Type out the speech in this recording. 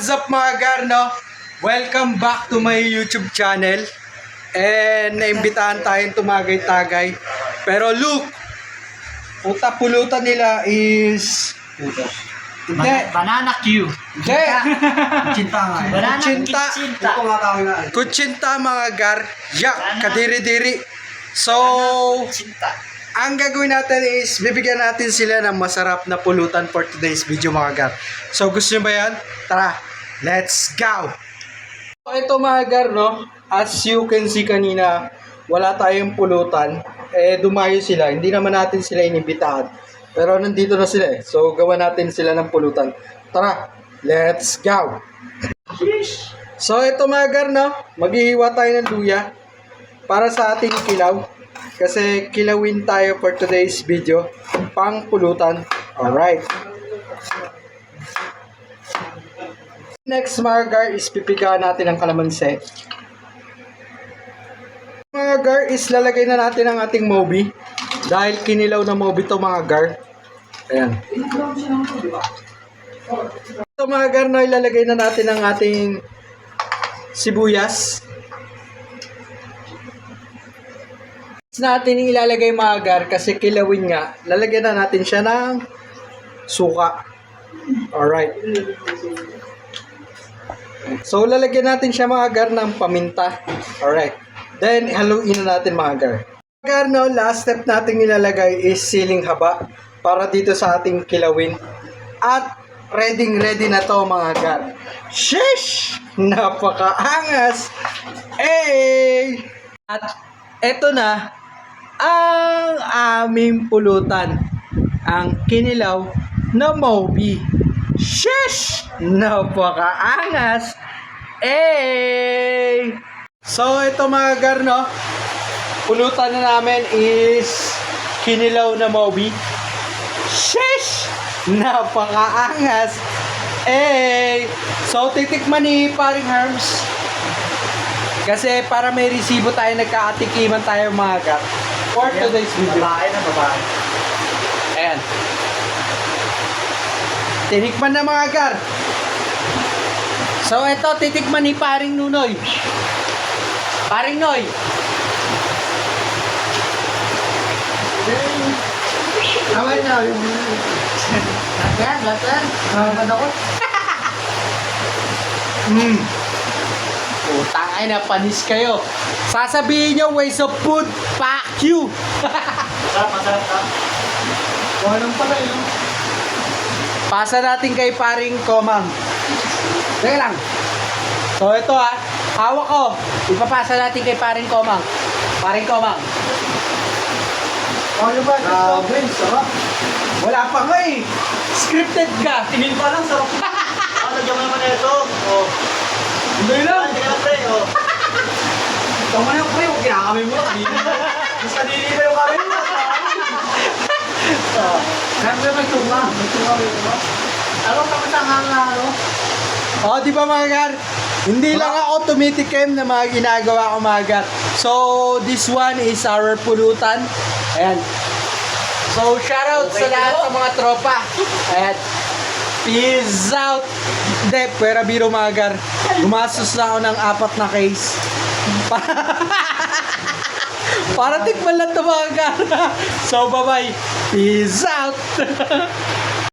What's up mga Garno? Welcome back to my YouTube channel. And naimbitahan tayong tumagay-tagay. Pero look, puta pulutan nila is... Hindi. Ban- banana Q. Hindi. Cinta nga. eh. Banana Kutsinta. Kutsinta. Eh. Kutsinta mga gar. Ya, kadiri-diri. So, Kutsinta. ang gagawin natin is bibigyan natin sila ng masarap na pulutan for today's video mga gar. So gusto nyo ba yan? Tara, let's go! So, ito mga gar, no? As you can see kanina, wala tayong pulutan. Eh, dumayo sila. Hindi naman natin sila inibitahan. Pero nandito na sila eh. So, gawa natin sila ng pulutan. Tara, let's go! So, ito mga gar, no? Maghihiwa tayo ng luya para sa ating kilaw. Kasi kilawin tayo for today's video. Pang pulutan. Alright. Next gar is pipigaan natin ang kalamansi. Mga gar is lalagay na natin ang ating mobi. Dahil kinilaw na mobi to mga gar. Ayan. Ito mga gar na ilalagay na natin ang ating sibuyas. natin ilalagay mga gar kasi kilawin nga. Lalagyan na natin siya ng suka. Alright. So, lalagyan natin siya mga gar ng paminta. Alright. Then, haluin na natin mga gar. Mga no, last step natin ilalagay is siling haba para dito sa ating kilawin. At, ready ready na to mga gar. Sheesh! Napakaangas! Hey! At, eto na, ang aming pulutan. Ang kinilaw na Moby. Sheesh! Napakaangas! Eh! So, ito mga garno, pulutan na namin is kinilaw na Moby. Sheesh! Napakaangas! Eh! So, titikman ni Paring Herms. Kasi para may resibo tayo, nagkaatikiman tayo mga gar. For today's video. Babae na babae. Ayan. Tinikman na mga gar. So, ito, titikman ni Paring Nunoy. Paring Noy. Tama na yung... Latan, latan. Tama na ko. Mm. Putang ay na, panis kayo. Sasabihin nyo, waste of food, fuck you. Masarap, masarap ka. Walang pala yun. Pasa natin kay paring Komang. Teka lang. So ito ha, hawak ko. Ipapasa natin kay paring Komang. Paring Komang. Ano ba? Grabe, sarap. Wala pa nga eh. Scripted ka. Tingin pa lang, sarap. Ah, lagyan mo naman na ito. Oh. Hindi Ah, lang. hindi ka na pre, oh. Tama na pre, huwag kinakamay mo. Mas kanina pa yung kamay mo. Siyempre may tunga. May tunga, tunga. Ano ka masang nga, ano? Oh, di ba mga gar? Hindi lang ako tumitikim na mga ginagawa ko mga gar. So, this one is our pulutan. Ayan. So, shoutout sa lahat ng mga tropa. Ayan. Peace out! Hindi, pera biro mga gar. Gumastos na ako ng apat na case. Para tikman lang ito. So, bye-bye. Peace out!